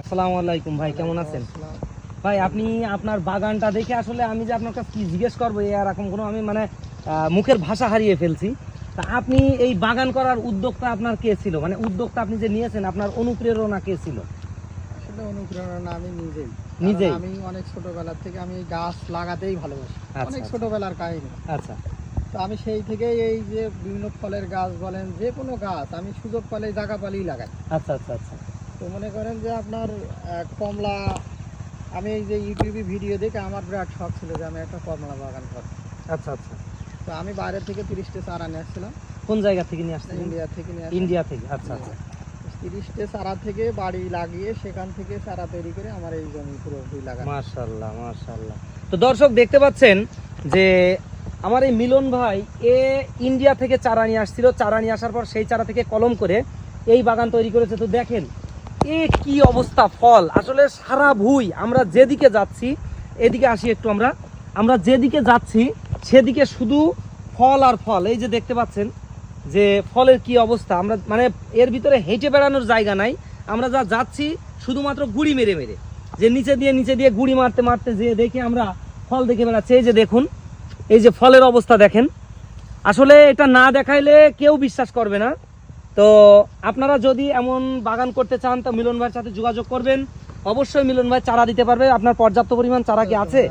আসসালামু আলাইকুম ভাই কেমন আছেন? ভাই আপনি আপনার বাগানটা দেখে আসলে আমি যে আপনার কাছে কি জিজ্ঞেস করব এরকম কোনো আমি মানে মুখের ভাষা হারিয়ে ফেলছি। তা আপনি এই বাগান করার উদ্যোগটা আপনার কে ছিল? মানে উদ্যোগটা আপনি যে নিয়েছেন আপনার অনুপ্রেরণা কে ছিল? আসলে অনুপ্রেরণা আমি নিজেই। নিজেই? আমি অনেক ছোটবেলা থেকে আমি গাছ লাগাতেই ভালোবাসি। আচ্ছা, অনেক আচ্ছা। ছোটবেলার কাহিনী। আচ্ছা। তো আমি সেই থেকেই এই যে বিভিন্ন ফলের গাছ বলেন যে কোনো গাছ আমি সুযোগ পালে জায়গা পালেই লাগাই। আচ্ছা আচ্ছা আচ্ছা। তো মনে করেন যে আপনার কমলা আমি এই যে ইউটিউবে ভিডিও দেখে আমার বিরাট শখ ছিল যে আমি একটা কমলা বাগান করব। আচ্ছা আচ্ছা। তো আমি বাইরে থেকে তিরিশটা চারা নিয়ে আসছিলাম। কোন জায়গা থেকে নিয়ে আসছেন ইন্ডিয়া থেকে নিয়ে আসছিলাম। ইন্ডিয়া থেকে আচ্ছা আচ্ছা। তিরিশটা চারা থেকে বাড়ি লাগিয়ে সেখান থেকে চারা তৈরি করে আমার এই জমি পুরোপুরি লাগানো। মাশাল্লাহ মাশাল্লাহ তো দর্শক দেখতে পাচ্ছেন যে আমার এই মিলন ভাই এ ইন্ডিয়া থেকে চারা নিয়ে আসছিল। চারা নিয়ে আসার পর সেই চারা থেকে কলম করে এই বাগান তৈরি করেছে। তো দেখেন এ কি অবস্থা, ফল। আসলে সারা ভুই, আমরা যেদিকে যাচ্ছি, এদিকে আসি একটু আমরা। আমরা যেদিকে যাচ্ছি, সেদিকে শুধু ফল আর ফল। এই যে দেখতে পাচ্ছেন যে ফলের কি অবস্থা। আমরা মানে এর ভিতরে হেঁটে বেড়ানোর জায়গা নাই। আমরা যা যাচ্ছি, শুধুমাত্র গুড়ি মেরে মেরে। যে নিচে দিয়ে নিচে দিয়ে গুড়ি মারতে মারতে যে দেখে আমরা ফল দেখে বেড়াচ্ছি। এই যে দেখুন, এই যে ফলের অবস্থা দেখেন। আসলে এটা না দেখাইলে কেউ বিশ্বাস করবে না। তো আপনারা যদি এমন বাগান করতে চান তো মিলন ভাইয়ের সাথে যোগাযোগ করবেন। অবশ্যই মিলন ভাই চারা দিতে পারবে। আপনার পর্যাপ্ত পরিমাণ চারা কি আছে?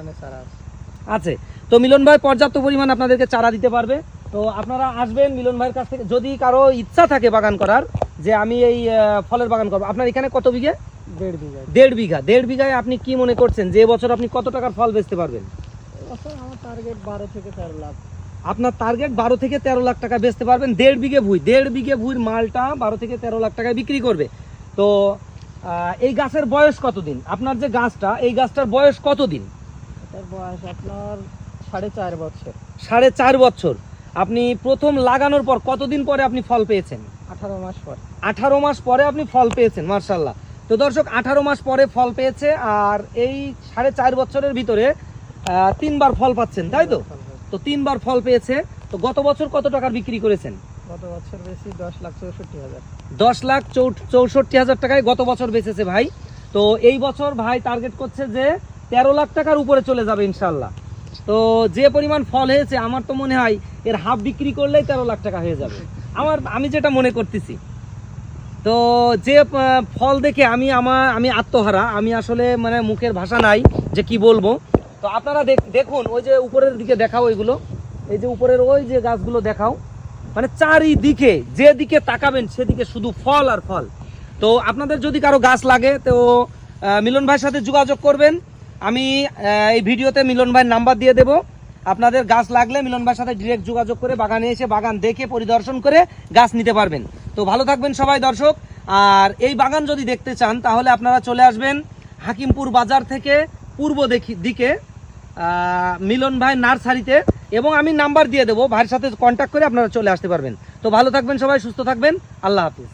আছে। তো মিলন ভাই পর্যাপ্ত পরিমাণ আপনাদেরকে চারা দিতে পারবে। তো আপনারা আসবেন মিলন ভাইয়ের কাছ থেকে। যদি কারও ইচ্ছা থাকে বাগান করার যে আমি এই ফলের বাগান করব। আপনার এখানে কত বিঘে? দেড় বিঘা। দেড় বিঘা। দেড় বিঘায় আপনি কি মনে করছেন? যে বছর আপনি কত টাকার ফল বেচতে পারবেন? আমার টার্গেট বারো থেকে তেরো লাখ। আপনার টার্গেট বারো থেকে তেরো লাখ টাকা বেচতে পারবেন। দেড় বিঘে ভুই। দেড় বিঘে ভুইর মালটা বারো থেকে তেরো লাখ টাকায় বিক্রি করবে। তো এই গাছের বয়স কতদিন? আপনার যে গাছটা এই গাছটার বয়স কতদিন? বয়স আপনার সাড়ে চার বছর। সাড়ে চার বছর। আপনি প্রথম লাগানোর পর কতদিন পরে আপনি ফল পেয়েছেন? আঠারো মাস পর। আঠারো মাস পরে আপনি ফল পেয়েছেন মার্শাল্লাহ। তো দর্শক আঠারো মাস পরে ফল পেয়েছে আর এই সাড়ে চার বছরের ভিতরে তিনবার ফল পাচ্ছেন তাই তো? তো তিনবার ফল পেয়েছে। তো গত বছর কত টাকার বিক্রি করেছেন? গত বছর বেশি দশ লাখ চৌষট্টি হাজার। দশ লাখ চৌষট্টি হাজার টাকায় গত বছর বেচেছে ভাই। তো এই বছর ভাই টার্গেট করছে যে তেরো লাখ টাকার উপরে চলে যাবে ইনশাল্লাহ তো যে পরিমাণ ফল হয়েছে আমার তো মনে হয় এর হাফ বিক্রি করলেই তেরো লাখ টাকা হয়ে যাবে। আমার আমি যেটা মনে করতেছি তো যে ফল দেখে আমি আমার আমি আত্মহারা। আমি আসলে মানে মুখের ভাষা নাই যে কি বলব। তো আপনারা দেখ- দেখুন, ওই যে উপরের দিকে দেখাও ওইগুলো এই যে উপরের ওই যে গাছগুলো দেখাও। মানে চারিদিকে, যেদিকে তাকাবেন, সেদিকে শুধু ফল আর ফল। তো আপনাদের যদি কারও গাছ লাগে, তো মিলন ভাইয়ের সাথে যোগাযোগ করবেন। আমি এই ভিডিওতে মিলন ভাইয়ের নাম্বার দিয়ে দেব। আপনাদের গাছ লাগলে মিলন ভাইয়ের সাথে ডিরেক্ট যোগাযোগ করে বাগানে এসে বাগান দেখে, পরিদর্শন করে গাছ নিতে পারবেন। তো ভালো থাকবেন সবাই দর্শক। আর এই বাগান যদি দেখতে চান, তাহলে আপনারা চলে আসবেন হাকিমপুর বাজার থেকে পূর্ব দেখি- দিকে। মিলন ভাই নার্সারিতে, এবং আমি নাম্বার দিয়ে দেবো, ভাইয়ের সাথে কন্ট্যাক্ট করে আপনারা চলে আসতে পারবেন। তো ভালো থাকবেন সবাই, সুস্থ থাকবেন, আল্লাহ হাফিজ।